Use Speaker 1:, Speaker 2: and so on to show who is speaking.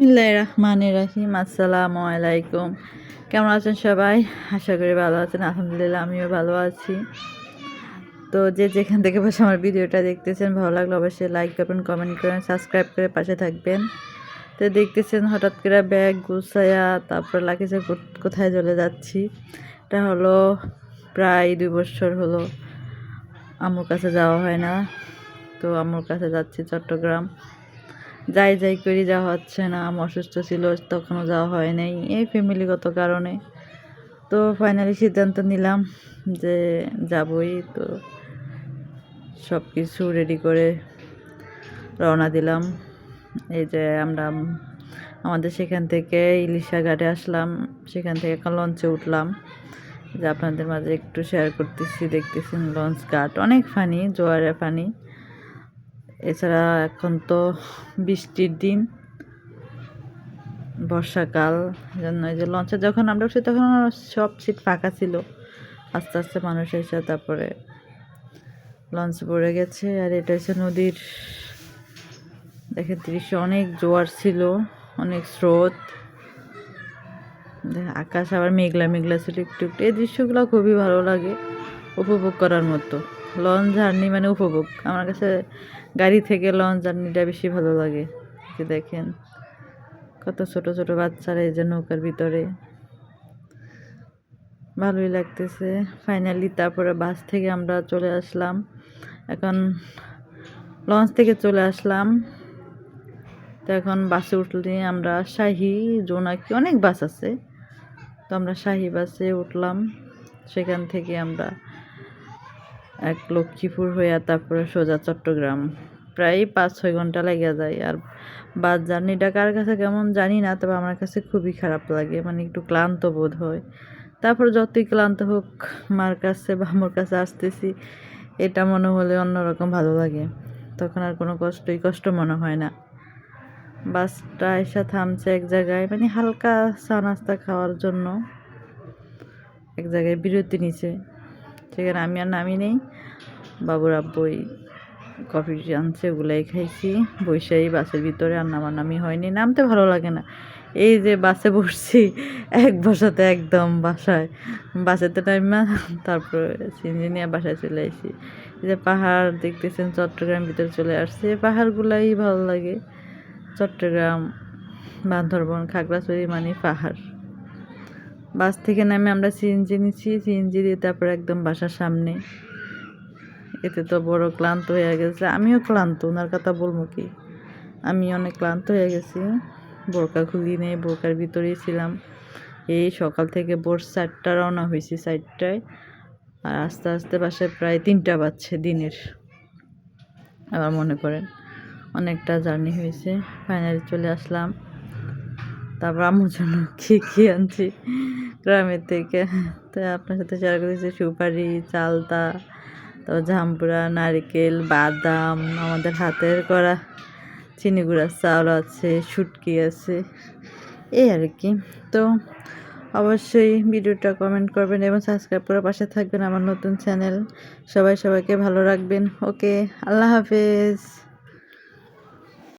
Speaker 1: বিসমিল্লাহ রহমান রাহিম আসসালামু আলাইকুম কেমন আছেন সবাই? আশা করি ভালো আছেন, আলহামদুলিল্লাহ আমিও ভালো আছি। তো যে যেখান থেকে বসে আমার ভিডিওটা দেখতেছেন, ভালো লাগলে অবশ্যই লাইক করবেন কমেন্ট করবেন সাবস্ক্রাইব করে পাশে থাকবেন। তো দেখতেছেন হঠাৎ করে ব্যাগ গুছায়া তারপর লাগেছে কোথায় চলে যাচ্ছি। এটা হলো প্রায় দুই বছর হলো আম্মুর কাছে যাওয়া হয় না। তো আম্মুর কাছে যাচ্ছি চট্টগ্রাম। যাই যাই করি যাওয়া হচ্ছে না। আমি অসুস্থ ছিল, তখনও যাওয়া হয় নাই। এই ফ্যামিলিগত কারণে। তো ফাইনালি সিদ্ধান্ত নিলাম যে যাবই। তো সব কিছু রেডি করে রওনা দিলাম। এই যে আমরা আমাদের সেখান থেকে ইলিশা ঘাটে আসলাম। সেখান থেকে একটা লঞ্চে উঠলাম। যে আপনাদের মাঝে একটু শেয়ার করতেছি, দেখতেছেন লঞ্চ ঘাট অনেক ফানি জোয়ারের পানি এছাড়া এখন তো বৃষ্টির দিন, বর্ষাকাল জন্য এই যে লঞ্চে যখন আমরা উঠছি তখন সব সিট ফাঁকা ছিল। আস্তে আস্তে মানুষ এসে তারপরে লঞ্চ পড়ে গেছে। আর এটা হচ্ছে নদীর, দেখেন দৃশ্য অনেক জোয়ার ছিল, অনেক স্রোত। আকাশ আবার মেঘলা মেঘলা ছিল একটু একটু। এই দৃশ্যগুলো খুবই ভালো লাগে, উপভোগ করার মতো। লঞ্চ জার্নি মানে উপভোগ। আমার কাছে গাড়ি থেকে লঞ্চ জার্নিটা বেশি ভালো লাগে। যে দেখেন, কত ছোট ছোট বাচ্চারা এই যে নৌকার ভিতরে। ভালোই লাগতেছে। ফাইনালি তারপরে বাস থেকে আমরা চলে আসলাম। এখন লঞ্চ থেকে চলে আসলাম। তো এখন বাসে উঠলে আমরা শাহি, জোনাকি অনেক বাস আছে। তো আমরা শাহি বাসে উঠলাম। সেখান থেকে আমরা এক লক্ষ্মীপুর হইয়া তারপরে সোজা চট্টগ্রাম। প্রায় পাঁচ, ছয় ঘণ্টা লেগে যায়। আর বাস জার্নিটা কার কাছে কেমন জানি না, তবে আমার কাছে খুবই খারাপ লাগে। মানে একটু ক্লান্ত বোধ হয়। তারপর যতই ক্লান্ত হোক, মার কাছে বা আমার কাছে আসতেছি, এটা মনে হলে অন্যরকম ভালো লাগে। তখন আর কোনো কষ্টই কষ্ট মনে হয় না। বাসটা এসে থামছে এক জায়গায় মানে হালকা চা নাস্তা খাওয়ার জন্য। এক জায়গায় বিরতি নিছে। সেখানে আমি আর নামি নেই। বাবুর আব্বই কফি আনছে, ওগুলাই খাইছি। বৈশাই বাসের ভিতরে আর নামানামি হয়নি। নামতে ভালো লাগে না। এই যে বাসে বসছি, এক বসাতে একদম বাসায়। বাসেতে টাইম না, তারপরে সিঞ্জি নিয়ে বাসায় চলে আসি এই যে পাহাড় দেখতেছেন, চট্টগ্রাম ভিতরে চলে আসছে। পাহাড়গুলাই ভালো লাগে। চট্টগ্রাম, বান্দরবন, খাগড়াছড়ি মানে পাহাড়। বাস থেকে নামে আমরা সিএনজি নিচ্ছি সিএনজি দিয়ে তারপর একদম বাসার সামনে। এতে তো বড় ক্লান্ত হয়ে গেছে। আমিও ক্লান্ত, ওনার কথা বলব কি? আমি অনেক ক্লান্ত হয়ে গেছি। বোরকা খুলি নেই, বোরকার ভিতরেই ছিলাম। এই সকাল থেকে ভোর চারটা রওনা হয়েছি চারটায়। আর আস্তে আস্তে বাসায় প্রায় তিনটা বাজছে দিনের। আবার মনে করেন, অনেকটা জার্নি হয়েছে। ফাইনালি চলে আসলাম। তারপর আমার জন্য কী কী আনছি গ্রামের থেকে। তো আপনার সাথে শেয়ার করেছি সুপারি, চালতা, তারপর ঝাম্পুরা নারকেল, বাদাম, আমাদের হাতের করা চিনি গুঁড়ার চাউল আছে, শুটকি আছে, এই আর কি। তো অবশ্যই ভিডিওটা কমেন্ট করবেন এবং সাবস্ক্রাইব করে পাশে থাকবেন আমার নতুন চ্যানেল সবাই সবাইকে ভালো রাখবেন। ওকে আল্লাহ হাফেজ।